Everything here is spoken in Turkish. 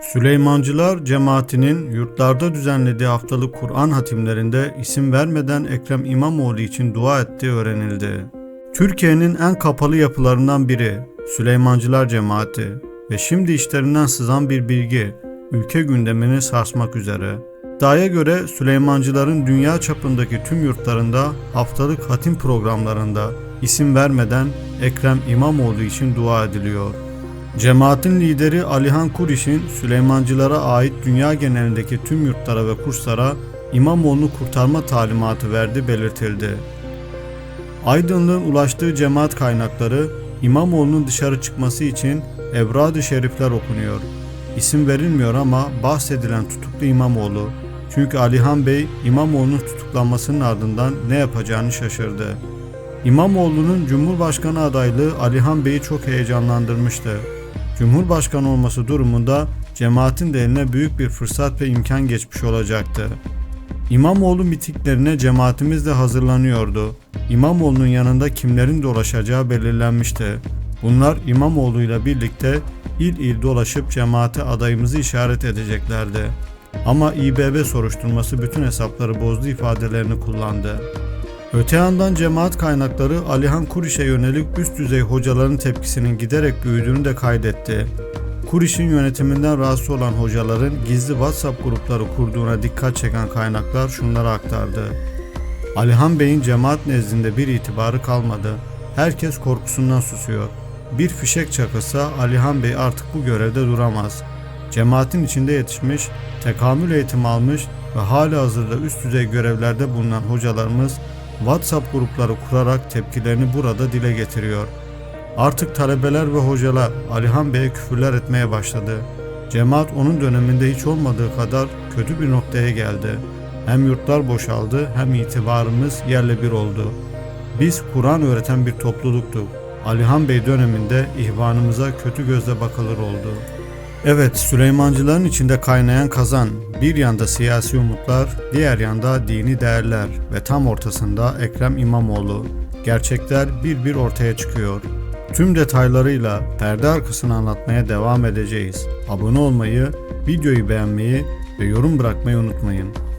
Süleymancılar cemaatinin yurtlarda düzenlediği haftalık Kur'an hatimlerinde isim vermeden Ekrem İmamoğlu için dua ettiği öğrenildi. Türkiye'nin en kapalı yapılarından biri Süleymancılar cemaati ve şimdi işlerinden sızan bir bilgi ülke gündemini sarsmak üzere. İddiaya göre Süleymancıların dünya çapındaki tüm yurtlarında haftalık hatim programlarında isim vermeden Ekrem İmamoğlu için dua ediliyor. Cemaatin lideri Alihan Kuriş'in Süleymancılara ait dünya genelindeki tüm yurtlara ve kurslara İmamoğlu'nu kurtarma talimatı verdi belirtildi. Aydınlığın ulaştığı cemaat kaynakları İmamoğlu'nun dışarı çıkması için Evrad-ı Şerifler okunuyor. İsim verilmiyor ama bahsedilen tutuklu İmamoğlu. Çünkü Alihan Bey İmamoğlu'nun tutuklanmasının ardından ne yapacağını şaşırdı. İmamoğlu'nun Cumhurbaşkanı adaylığı Alihan Bey'i çok heyecanlandırmıştı. Cumhurbaşkanı olması durumunda cemaatin de eline büyük bir fırsat ve imkan geçmiş olacaktı. İmamoğlu mitiklerine cemaatimiz de hazırlanıyordu. İmamoğlu'nun yanında kimlerin dolaşacağı belirlenmişti. Bunlar İmamoğlu ile birlikte il il dolaşıp cemaate adayımızı işaret edeceklerdi. Ama İBB soruşturması bütün hesapları bozdu ifadelerini kullandı. Öte yandan cemaat kaynakları Alihan Kuriş'e yönelik üst düzey hocaların tepkisinin giderek büyüdüğünü de kaydetti. Kuriş'in yönetiminden rahatsız olan hocaların gizli WhatsApp grupları kurduğuna dikkat çeken kaynaklar şunları aktardı. Alihan Bey'in cemaat nezdinde bir itibarı kalmadı. Herkes korkusundan susuyor. Bir fişek çakılsa Alihan Bey artık bu görevde duramaz. Cemaatin içinde yetişmiş, tekamül eğitimi almış ve hali hazırda üst düzey görevlerde bulunan hocalarımız WhatsApp grupları kurarak tepkilerini burada dile getiriyor. Artık talebeler ve hocalar Alihan Bey'e küfürler etmeye başladı. Cemaat onun döneminde hiç olmadığı kadar kötü bir noktaya geldi. Hem yurtlar boşaldı hem itibarımız yerle bir oldu. Biz Kur'an öğreten bir topluluktuk. Alihan Bey döneminde ihvanımıza kötü gözle bakılır oldu. Evet, Süleymancıların içinde kaynayan kazan. Bir yanda siyasi umutlar, diğer yanda dini değerler ve tam ortasında Ekrem İmamoğlu. Gerçekler bir bir ortaya çıkıyor. Tüm detaylarıyla perde arkasını anlatmaya devam edeceğiz. Abone olmayı, videoyu beğenmeyi ve yorum bırakmayı unutmayın.